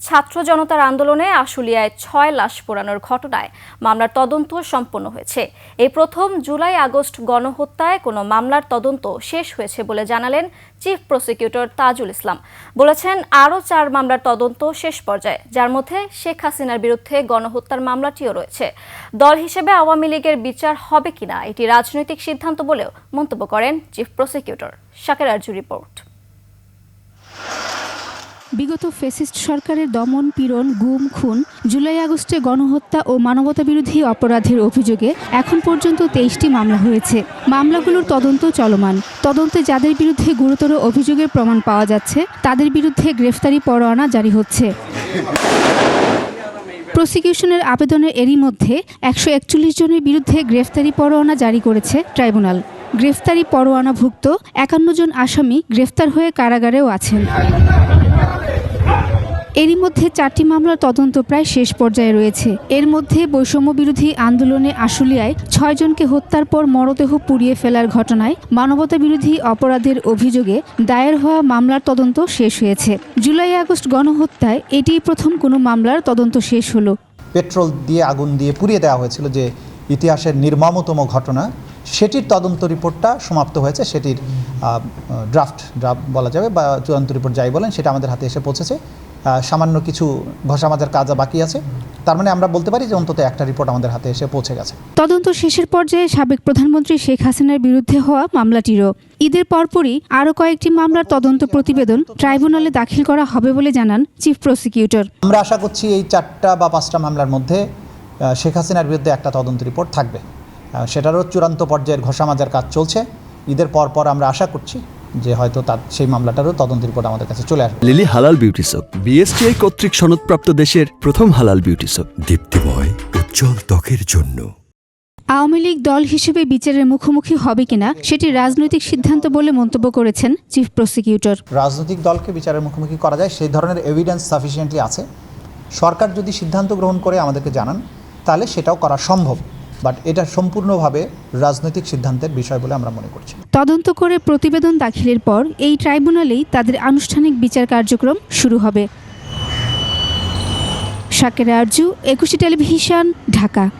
ছাত্র জনতার আন্দোলনে আশুলিয়ায় ছয় লাশ পোড়ানোর ঘটনায় মামলার তদন্ত সম্পন্ন হয়েছে। এই প্রথম জুলাই আগস্ট গণহত্যায় কোনো মামলার তদন্ত শেষ হয়েছে বলে জানালেন চিফ প্রসিকিউটর তাজুল ইসলাম। বলেছেন, আরও চার মামলার তদন্ত শেষ পর্যায়ে, যার মধ্যে শেখ হাসিনার বিরুদ্ধে গণহত্যার মামলাটিও রয়েছে। দল হিসেবে আওয়ামী লীগের বিচার হবে কিনা এটি রাজনৈতিক সিদ্ধান্ত বলেও মন্তব্য করেন চিফ প্রসিকিউটর। শাকের আরজু রিপোর্ট। বিগত ফেসিস্ট সরকারের দমন পীড়ন, গুম, খুন, জুলাই আগস্টে গণহত্যা ও মানবতাবিরোধী অপরাধের অভিযোগে এখন পর্যন্ত তেইশটি মামলা হয়েছে। মামলাগুলোর তদন্ত চলমান। তদন্তে যাদের বিরুদ্ধে গুরুতর অভিযোগের প্রমাণ পাওয়া যাচ্ছে, তাদের বিরুদ্ধে গ্রেফতারি পরোয়ানা জারি হচ্ছে। প্রসিকিউশনের আবেদনের এরই মধ্যে একশো একচল্লিশ জনের বিরুদ্ধে গ্রেফতারি পরোয়ানা জারি করেছে ট্রাইব্যুনাল। গ্রেফতারি পরোয়ানাভুক্ত একান্ন জন আসামি গ্রেফতার হয়ে কারাগারেও আছেন। এরই মধ্যে চারটি মামলার তদন্ত প্রায় শেষ পর্যায়ে রয়েছে। এর মধ্যে বৈষম্য বিরোধী আন্দোলনে আশুলিয়ায় ছয়জনকে হত্যার পর মরদেহ পুড়িয়ে ফেলার ঘটনায় মানবতা বিরোধী অপরাধের অভিযোগে দায়ের হওয়া মামলার তদন্ত শেষ হয়েছে। জুলাই আগস্ট গণহত্যায় এটিই প্রথম কোনো মামলার তদন্ত শেষ হলো। পেট্রোল দিয়ে আগুন দিয়ে পুড়িয়ে দেওয়া হয়েছিল যে ইতিহাসের নির্মমতম ঘটনা, সেটির তদন্ত রিপোর্টটা সমাপ্ত হয়েছে, সেটির ড্রাফট ড্রাফট বলা যাবে বা চূড়ান্ত রিপোর্ট যাই বলেন, সেটা আমাদের হাতে এসে পৌঁছেছে। সামান্য কিছু ঘষা মাজার কাজ বাকি আছে। তার মানে আমরা বলতে পারি যে অন্তত একটা রিপোর্ট আমাদের হাতে এসে পৌঁছে গেছে। তদন্ত শেষের পর্যায়ে সাবেক প্রধানমন্ত্রী শেখ হাসিনার বিরুদ্ধে হওয়া মামলাটিরও ঈদের পরপরই আরও কয়েকটি মামলার তদন্ত প্রতিবেদন ট্রাইব্যুনালে দাখিল করা হবে বলে জানান চিফ প্রসিকিউটর। আমরা আশা করছি এই চারটা বা পাঁচটা মামলার মধ্যে শেখ হাসিনার বিরুদ্ধে একটা তদন্ত রিপোর্ট থাকবে। সেটারও চূড়ান্ত পর্যায়ের ঘষা মাজার কাজ চলছে। ঈদের পর পর আমরা আশা করছি যে হয়তো তার সেই মামলাটারও তদন্ত রিপোর্ট আমাদের কাছে চলে আসবে। লিলি হালাল বিউটি সোপ বিএসটিআই কর্তৃক সনদপ্রাপ্ত দেশের প্রথম হালাল বিউটি সোপ দীপ্তিময় উজ্জ্বল ত্বকের জন্য। আওয়ামী লীগ দল হিসেবে বিচারের মুখোমুখি হবে কিনা সেটি রাজনৈতিক সিদ্ধান্ত বলে মন্তব্য করেছেন চিফ প্রসিকিউটর। রাজনৈতিক দলকে বিচারের মুখোমুখি করা যায় সেই ধরনের এভিডেন্স সাফিসিয়েন্টলি আছে। সরকার যদি সিদ্ধান্ত গ্রহণ করে আমাদেরকে জানান তাহলে সেটাও করা সম্ভব। বাট এটা সম্পূর্ণভাবে রাজনৈতিক সিদ্ধান্তের বিষয় বলে আমরা মনে করছি। তদন্ত করে প্রতিবেদন দাখিলের পর এই ট্রাইব্যুনালেই তাদের আনুষ্ঠানিক বিচার কার্যক্রম শুরু হবে। শাকের আরজু, একুশে টেলিভিশন, ঢাকা।